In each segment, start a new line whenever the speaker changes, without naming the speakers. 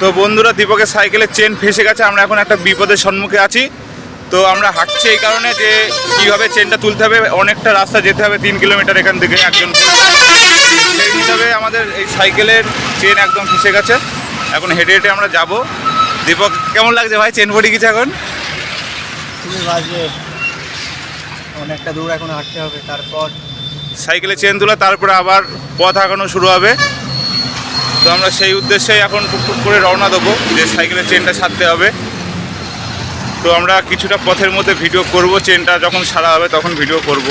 তো বন্ধুরা দীপকের সাইকেলের চেন ফেসে গেছে আমরা এখন একটা বিপদের সম্মুখে আছি। তো আমরা হাঁটছি এই কারণে যে কীভাবে চেনটা তুলতে হবে অনেকটা রাস্তা যেতে হবে তিন কিলোমিটার এখান থেকে একজন সেই হিসাবে আমাদের এই সাইকেলের চেন একদম ফেসে গেছে। এখন হেঁটে হেঁটে আমরা যাব। দীপক কেমন লাগছে ভাই চেন পড়ে গেছে এখন?
অনেকটা দূর এখন হাঁটতে হবে তারপর
সাইকেলে চেন তোলা তারপরে আবার পথ আঁকানো শুরু হবে। তো আমরা সেই উদ্দেশ্যেই এখন টুকটুক করে রওনা দেবো যে সাইকেলের চেনটা সারতে হবে। তো আমরা কিছুটা পথের মধ্যে ভিডিও করব চেনটা যখন সারা হবে তখন ভিডিও করব।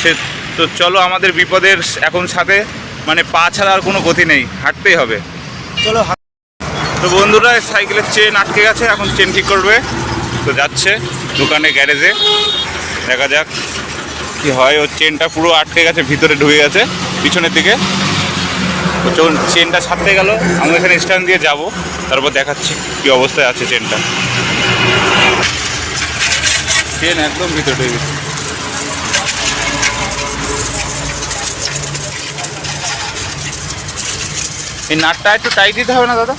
সে তো চলো আমাদের বিপদের এখন সাথে মানে পা ছাড়া আর কোনো গতি নেই হাঁটতেই হবে।
চলো
তো বন্ধুরা সাইকেলের চেন আটকে গেছে এখন চেন ঠিক করবে। তো যাচ্ছে দোকানে গ্যারেজে। দেখা যাক কি হয় ওর চেনটা পুরো আটকে গেছে ভিতরে ঢুকে গেছে পিছনের দিকে। চলুন, চেনটা ছাড়তে গেল। আমি এখানে স্ট্যান্ড দিয়ে যাব। তারপর দেখাচ্ছি কি অবস্থায় আছে চেনটা। চেন একদম ভিতরে ঢুকে গেছে। এই নাটটা একটু টাইট দিতে হবে না, দাদা?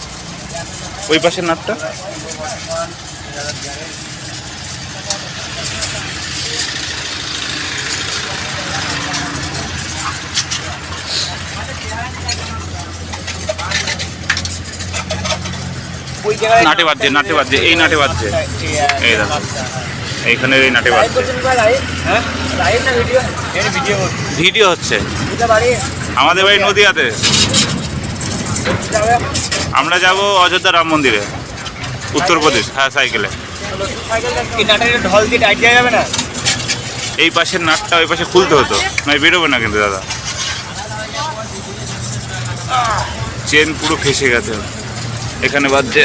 ওই পাশের নাটটা? নাটে বাজছে নাটে বাজছে এই নাটে বাজছে। এই দেখো। এইখানে এই নাটে বাজছে।
হ্যাঁ? লাইভ না ভিডিও?
হচ্ছে। আমাদের বাড়ি নদিয়াতে। আমরা যাব অযোধ্যা রাম মন্দিরে। উত্তরপ্রদেশ হ্যাঁ সাইকেলে।
এই ঢল দিয়ে টাইট দেওয়া যাবে না?
এই পাশের নাটটা ওই পাশে খুলতে হতো। নয় বেরোবে না কিন্তু দাদা। চেন পুরো ফেসে গেছে। এখানে বাজছে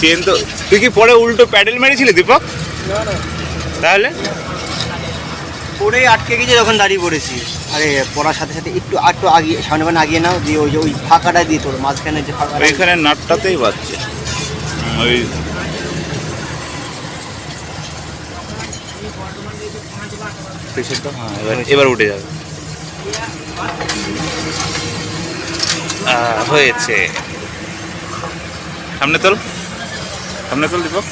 চেন তো তুই কি পরে উল্টো প্যাডেল মেরেছিলি দীপক? তাহলে?
পরেই আটকে গেছে যখন দাঁড়িয়ে পড়েছি। আরে পড়ার সাথে সাথে একটু একটু আগিয়ে সামনে মানে আগিয়ে নাও দিয়ে ওই যে ওই ফাঁকাটা দিয়ে তোর মাঝখানে যে ফাঁকাটা
ওইখানে নাটটাতেই বাজছে। ওই হ্যাঁ এবার এবার উঠে যাবে। হয়েছে। সামনে তোল। সামনে তোল দীপক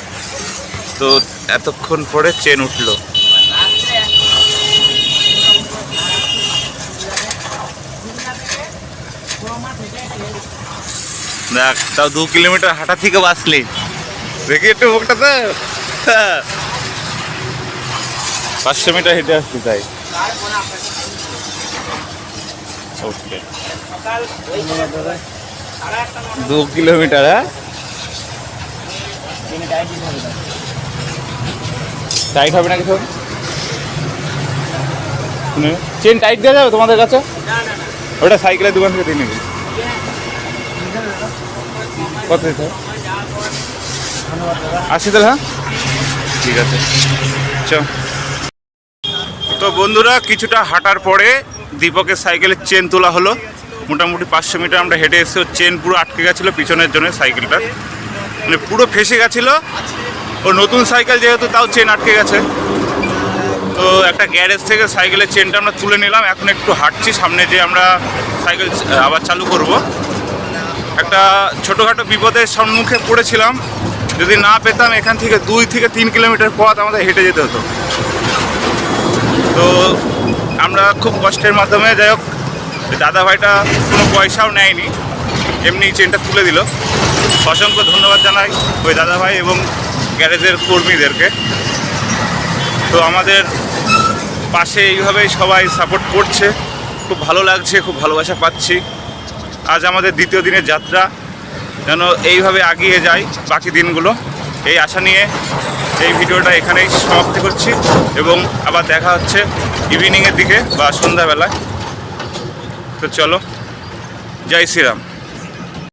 তো এতক্ষণ পরে চেন উঠল। দেখ, তাও দু কিলোমিটার হাঁটা থেকে বাঁচলি। দেখি একটু মুখটা তো। পাঁচশো মিটার হেঁটে আসছি তাই। ওকে। দু কিলোমিটার হ্যাঁ? টাইট হবে না। কিছু চেন টাইট দেওয়া যাবে তোমাদের কাছে? ওটা সাইকেলের দোকান থেকে দিয়ে নিবি। কত দিতে? আশি তাহলে হ্যাঁ? ঠিক আছে। চ তো বন্ধুরা কিছুটা হাঁটার পরে দীপকের সাইকেলের চেন তোলা হলো। মোটামুটি পাঁচশো মিটার আমরা হেঁটে এসে চেন পুরো আটকে গেছিল পিছনের জন্য সাইকেলটা মানে পুরো ফেসে গেছিল। ও নতুন সাইকেল যেহেতু, তাও চেন আটকে গেছে। তো একটা গ্যারেজ থেকে সাইকেলের চেনটা আমরা তুলে নিলাম। এখন একটু হাঁটছি, সামনে যে আমরা সাইকেল আবার চালু করব। একটা ছোটোখাটো বিপদের সম্মুখে পড়েছিলাম। যদি না পেতাম, এখান থেকে দুই থেকে তিন কিলোমিটার পথ আমাদের হেঁটে যেতে হতো। তো আমরা খুব কষ্টের মাধ্যমে, যাই হোক দাদা ভাইটা কোনো পয়সাও নেয়নি। এমনি চেনটা তুলে দিল। অসংখ্য ধন্যবাদ জানাই ওই দাদা ভাই এবং গ্যারেজের কর্মীদেরকে। তো আমাদের পাশে এইভাবেই সবাই সাপোর্ট করছে। খুব ভালো লাগছে, খুব ভালোবাসা পাচ্ছি। আজ আমাদের দ্বিতীয় দিনের যাত্রা। যেন এইভাবে এগিয়ে যায় বাকি দিনগুলো। এই আশা নিয়ে এই ভিডিওটা এখানেই সমাপ্তি করছি এবং আবার দেখা হচ্ছে ইভিনিংয়ের দিকে বা সন্ধ্যাবেলায়। তো চলো, জয় শ্রীরাম।